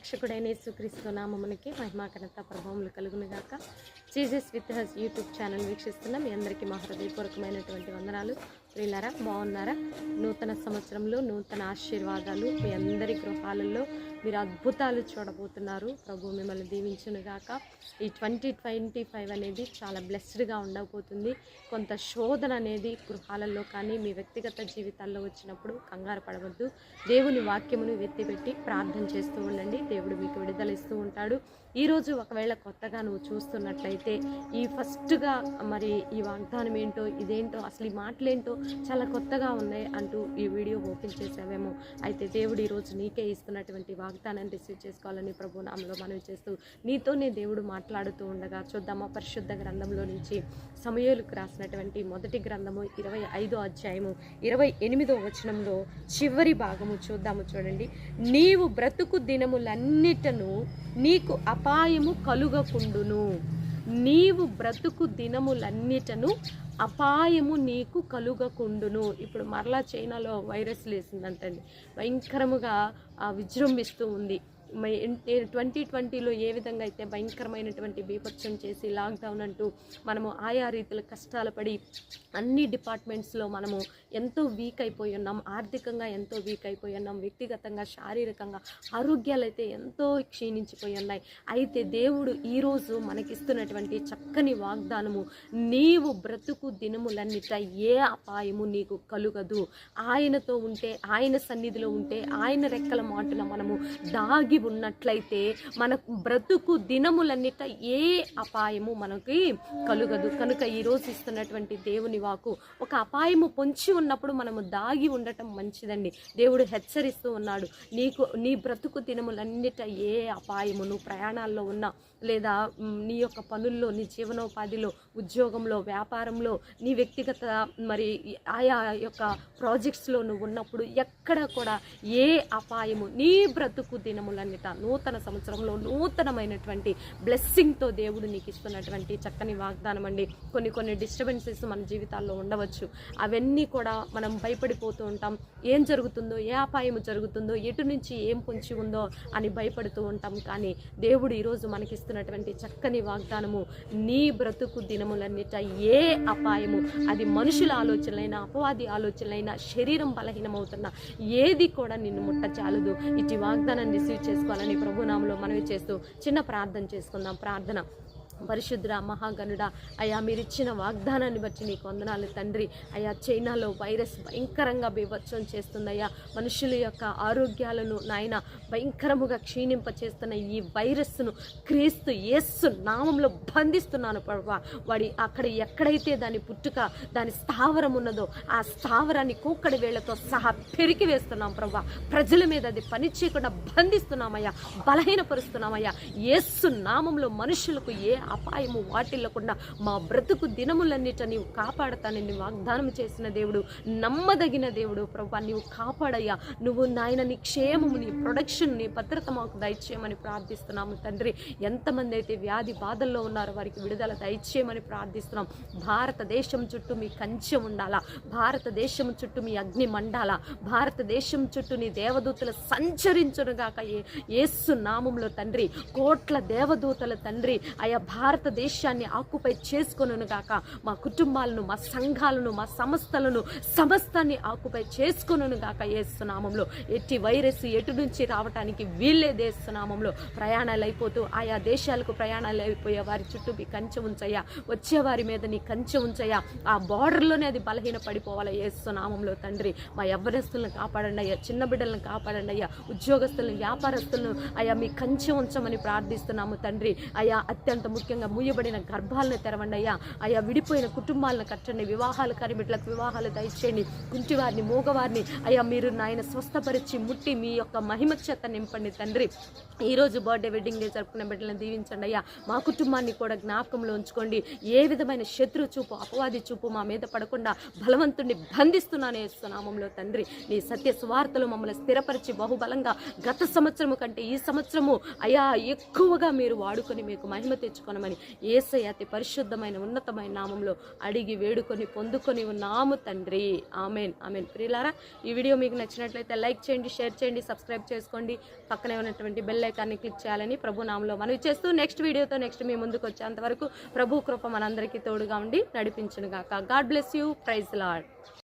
రక్షకుడైన యేసుక్రీస్తు నామమునికి మహిమా కనత ప్రభావములు కలుగునుగాక. Jesus with his YouTube channel వీక్షిస్తున్న మీ అందరికీ మా హృదయపూర్వకమైనటువంటి వందనాలు. ప్రియులారా బాగున్నారా? నూతన సంవత్సరంలో నూతన ఆశీర్వాదాలు మీ అందరి గృహాలలో మీరు అద్భుతాలు చూడబోతున్నారు. ప్రభు మిమ్మల్ని దీవించునుగాక ఈ ట్వంటీ ట్వంటీ ఫైవ్ అనేది చాలా బ్లెస్డ్గా ఉండబోతుంది. కొంత శోధన అనేది గృహాలలో కానీ మీ వ్యక్తిగత జీవితాల్లో వచ్చినప్పుడు కంగారు పడవద్దు. దేవుని వాక్యమును ఎత్తిపెట్టి ప్రార్థన చేస్తూ ఉండండి. దేవుడు మీకు విడుదల ఇస్తూ ఉంటాడు. ఈరోజు ఒకవేళ కొత్తగా నువ్వు చూస్తున్నట్లయితే అయితే ఈ ఫస్ట్గా మరి ఈ వాగ్దానం ఏంటో ఇదేంటో అసలు ఈ మాటలేంటో చాలా కొత్తగా ఉన్నాయి అంటూ ఈ వీడియో ఓపెన్ చేసావేమో. అయితే దేవుడు ఈరోజు నీకే ఇస్తున్నటువంటి వాగ్దానాన్ని రిసీవ్ చేసుకోవాలని ప్రభు నామలో మనవి చేస్తూ నీతోనే దేవుడు మాట్లాడుతూ ఉండగా చూద్దామా పరిశుద్ధ గ్రంథంలో నుంచి సమయాలకు రాసినటువంటి మొదటి గ్రంథము ఇరవై ఐదో అధ్యాయము ఇరవై ఎనిమిదో వచనంలో చివరి భాగము చూద్దాము చూడండి. నీవు బ్రతుకు దినములన్నిటను నీకు అపాయము కలుగకుండును. నీవు బ్రతుకు దినములన్నిటను అపాయము నీకు కలుగకుండును. ఇప్పుడు మరలా చైనాలో వైరస్ లేసిందంటండి. భయంకరముగా ఆ, విజృంభిస్తూ ఉంది. ట్వంటీ ట్వంటీలో ఏ విధంగా అయితే భయంకరమైనటువంటి బీభత్సం చేసి లాక్డౌన్ అంటూ మనము ఆయా రీతిలో కష్టాలు పడి అన్ని డిపార్ట్మెంట్స్లో మనము ఎంతో వీక్ అయిపోయి ఉన్నాం ఆర్థికంగా ఎంతో వీక్ అయిపోయి ఉన్నాం వ్యక్తిగతంగా శారీరకంగా ఆరోగ్యాలు అయితే ఎంతో క్షీణించిపోయి ఉన్నాయి. అయితే దేవుడు ఈరోజు మనకిస్తున్నటువంటి చక్కని వాగ్దానము నీవు బ్రతుకు దినములన్నిట ఏ అపాయము నీకు కలుగదు. ఆయనతో ఉంటే ఆయన సన్నిధిలో ఉంటే ఆయన రెక్కల మాటున మనము దాగి ఉన్నట్లయితే మన బ్రతుకు దినములన్నిట ఏ అపాయము మనకి కలుగదు. కనుక ఈరోజు ఇస్తున్నటువంటి దేవుని వాకు ఒక అపాయము పొంచి ఉన్నప్పుడు మనము దాగి ఉండటం మంచిదండి. దేవుడు హెచ్చరిస్తూ ఉన్నాడు. నీకు నీ బ్రతుకు దినములన్నిట ఏ అపాయము నువ్వు ప్రయాణాల్లో ఉన్నా లేదా నీ యొక్క పనుల్లో నీ జీవనోపాధిలో ఉద్యోగంలో వ్యాపారంలో నీ వ్యక్తిగత మరి ఆయా యొక్క ప్రాజెక్ట్స్లో నువ్వు ఉన్నప్పుడు ఎక్కడ కూడా ఏ అపాయము నీ బ్రతుకు దినములన్నిట నూతన సంవత్సరంలో నూతనమైనటువంటి బ్లెస్సింగ్తో దేవుడు నీకు ఇస్తున్నటువంటి చక్కని వాగ్దానం అండి. కొన్ని కొన్ని డిస్టర్బెన్సెస్ మన జీవితాల్లో ఉండవచ్చు. అవన్నీ కూడా మనం భయపడిపోతూ ఉంటాం. ఏం జరుగుతుందో ఏ అపాయము జరుగుతుందో ఎటు నుంచి ఏం పొంచి ఉందో అని భయపడుతూ ఉంటాం. కానీ దేవుడు ఈరోజు మనకిస్తున్నటువంటి చక్కని వాగ్దానము నీ బ్రతుకు దినములన్నిట ఏ అపాయము అది మనుషుల ఆలోచనలైనా అపవాది ఆలోచనలైనా శరీరం బలహీనమవుతున్న ఏది కూడా నిన్ను ముట్ట చాలదు ఇటు వాగ్దానాన్ని రిసీవ్ తీసుకోవాలని ప్రభునామంలో మనవి చేస్తూ చిన్న ప్రార్థన చేసుకుందాం. ప్రార్థన. పరిశుద్ర మహాగణుడ. అయ్యా మీరు ఇచ్చిన వాగ్దానాన్ని బట్టి నీకు వందనాలు తండ్రి. అయ్యా చైనాలో వైరస్ భయంకరంగా బీభత్సం చేస్తుందయ్యా. మనుషుల యొక్క ఆరోగ్యాలను నాయన భయంకరముగా క్షీణింప చేస్తున్న ఈ వైరస్ను క్రీస్తు యేస్సు నామంలో బంధిస్తున్నాను ప్రభా. వాడి అక్కడ ఎక్కడైతే దాని పుట్టుక దాని స్థావరం ఉన్నదో ఆ స్థావరాన్ని కూక్కడి వేళ్ళతో సహా పెరికి వేస్తున్నాం ప్రభా. ప్రజల మీద అది పని చేయకుండా బంధిస్తున్నామయ్యా. బలహీనపరుస్తున్నామయ్యా. యేస్సు నామంలో మనుషులకు ఏ అపాయము వాటిల్లకుండా మా బ్రతుకు దినములన్నిట నీవు కాపాడతానని వాగ్దానం చేసిన దేవుడు నమ్మదగిన దేవుడు. ప్రభా నీవు కాపాడయ్యా. నువ్వు నాయన నీ క్షేమము నీ ప్రొడక్షన్ నీ భద్రత మాకు దయచేయమని ప్రార్థిస్తున్నాము తండ్రి. ఎంతమంది అయితే వ్యాధి బాధల్లో ఉన్నారో వారికి విడుదల దయచేయమని ప్రార్థిస్తున్నాం. భారతదేశం చుట్టూ మీ కంచె ఉండాలా? భారతదేశం చుట్టూ మీ అగ్ని మండాలా? భారతదేశం చుట్టూ నీ దేవదూతలు సంచరించునుగాక ఏ యేసు నామంలో తండ్రి. కోట్ల దేవదూతల తండ్రి. ఆయా భారతదేశాన్ని ఆకుపై చేసుకొనును గాక. మా కుటుంబాలను మా సంఘాలను మా సంస్థలను సమస్తాన్ని ఆకుపై చేసుకొనును గాక ఏస్తున్నామంలో ఎట్టి వైరస్ ఎటు నుంచి రావటానికి వీళ్ళే దేశనామంలో ప్రయాణాలు అయిపోతూ ఆయా దేశాలకు ప్రయాణాలు అయిపోయే వారి చుట్టూ మీ కంచె ఉంచయ్యా. వచ్చే వారి మీద నీ కంచె ఉంచయ్యా. ఆ బార్డర్లోనే అది బలహీన పడిపోవాలా ఏసునామంలో తండ్రి. మా యవ్వనస్తులను కాపాడండి అయ్యా. చిన్న బిడ్డలను కాపాడండి అయ్యా. ఉద్యోగస్తులను వ్యాపారస్తులను అయ్యా మీ కంచె ఉంచమని ప్రార్థిస్తున్నాము తండ్రి. అయ్యా అత్యంత ముఖ్యంగా మూయబడిన గర్భాలను తెరవండి అయ్యా. అయ్యా విడిపోయిన కుటుంబాలను కట్టండి. వివాహాలు కరిమిట్లకు వివాహాలు దయచేయండి. కుంటివారిని మూగవారిని. అయ్యా మీరు నాయన స్వస్థపరిచి ముట్టి మీ యొక్క మహిమ చేత నింపండి తండ్రి. ఈ రోజు బర్త్డే వెడ్డింగ్ డే జరుపుకున్న బిడ్డలను దీవించండి అయ్యా. మా కుటుంబాన్ని కూడా జ్ఞాపకంలో ఉంచుకోండి. ఏ విధమైన శత్రు చూపు అపవాది చూపు మా మీద పడకుండా బలవంతుణ్ణి బంధిస్తున్నాను నామంలో తండ్రి. నీ సత్య స్వార్థలు మమ్మల్ని స్థిరపరిచి బహుబలంగా గత సంవత్సరము కంటే ఈ సంవత్సరము అయ్యా ఎక్కువగా మీరు వాడుకొని మీకు మహిమ తెచ్చుకొని దయచేయమని ఏసై అతి పరిశుద్ధమైన ఉన్నతమైన నామంలో అడిగి వేడుకొని పొందుకొని ఉన్నాము తండ్రి. ఆమెన్. ఆమెన్. ప్రియులారా ఈ వీడియో మీకు నచ్చినట్లయితే లైక్ చేయండి షేర్ చేయండి సబ్స్క్రైబ్ చేసుకోండి. పక్కనే ఉన్నటువంటి బెల్ ఐకాన్ని క్లిక్ చేయాలని ప్రభు నామంలో మనవి చేస్తూ నెక్స్ట్ వీడియోతో నెక్స్ట్ మీ ముందుకు వచ్చేంతవరకు ప్రభు కృప మనందరికీ తోడుగా ఉండి నడిపించను గాక God bless you. Praise Lord